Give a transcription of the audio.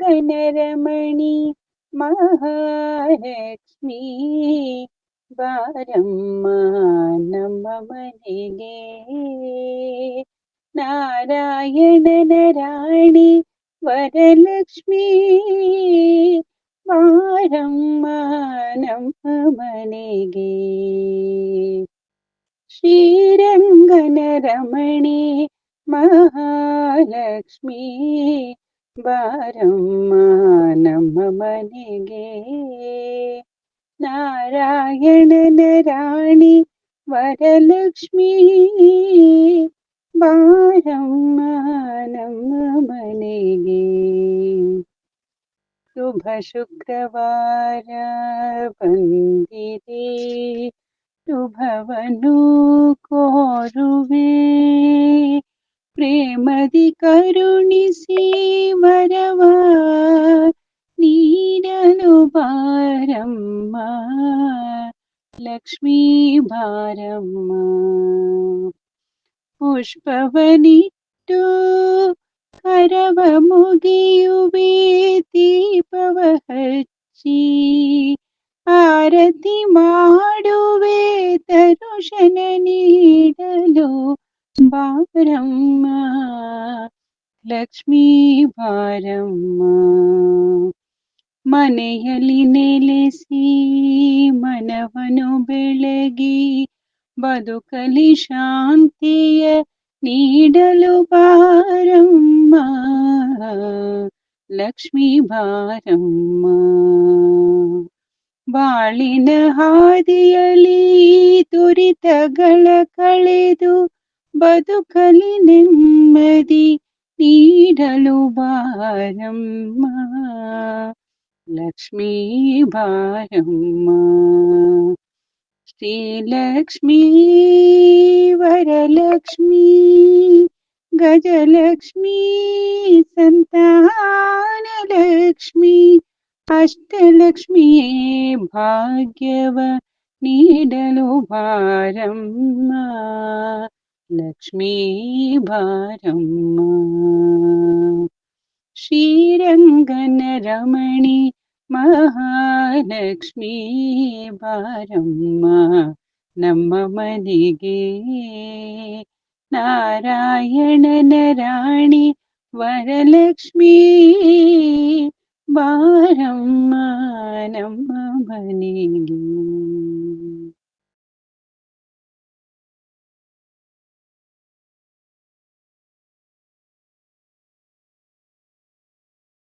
ಶ್ರೀರಂಗನರಮಣಿ ಮಹಾಲಕ್ಷ್ಮೀ ಬಾರಮ್ಮ ನಮ್ಮ ಮನೆಗೆ ನಾರಾಯಣನ ರಾಣಿ ವರಲಕ್ಷ್ಮೀ ಬಾರಮ್ಮ ನಮ್ಮ ಮನೆಗೆ ಶ್ರೀರಂಗನ ರಮಣಿ ಮಹಾಲಕ್ಷ್ಮೀ ಬಾರಮ್ಮ ನಮ್ಮ ಮನೆಗೆ ನಾರಾಯಣನ ರಾಣಿ ವರಲಕ್ಷ್ಮೀ ಬಾರಮ್ಮ ನಮ್ಮ ಮನೆಗೆ ಶುಭ ಶುಕ್ರವಾರ ಬಂದಿದೆ ಶುಭವನು മതി കരുണിസേ വരവാ നീരനുപാരമ്മ ലക്ഷ്മീ ഭാരമ്മ. പുഷ്പവനിട്ടു കരവമുകിയുവേ ദീപവഹച്ചി ആരതി മാടുവേ തരുഷന നീട ಬಾರಮ್ಮ, ಲಕ್ಷ್ಮೀ ಬಾರಮ್ಮ. ಮನೆಯಲ್ಲಿ ನೆಲೆಸಿ ಮನವನು ಬೆಳಗಿ ಬದುಕಲಿ ಶಾಂತಿಯ ನೀಡಲು ಬಾರಮ್ಮ. ಲಕ್ಷ್ಮೀ ಬಾರಮ್ಮ. ಬಾಳಿನ ಹಾದಿಯಲಿ ದುರಿತಗಳ ಕಳೆದು బతుకలి నెమ్మది నీడలు బారమ్మ లక్ష్మీ బారమ్మ శ్రీలక్ష్మీ వరలక్ష్మీ గజలక్ష్మీ సంతానలక్ష్మీ അഷ്ടലക്ഷ്മിയെ ഭാഗ്യവ നീടലു ഭാരമ്മ ಲಕ್ಷ್ಮೀ ಬಾರಮ್ಮ ಶ್ರೀರಂಗನ ರಮಣಿ ಮಹಾಲಕ್ಷ್ಮೀ ಬಾರಮ್ಮ ನಮ್ಮ ಮನೆಗೆ ನಾರಾಯಣನ ರಾಣಿ ವರಲಕ್ಷ್ಮೀ ಬಾರಮ್ಮ ನಮ್ಮ ಮನೆಗೆ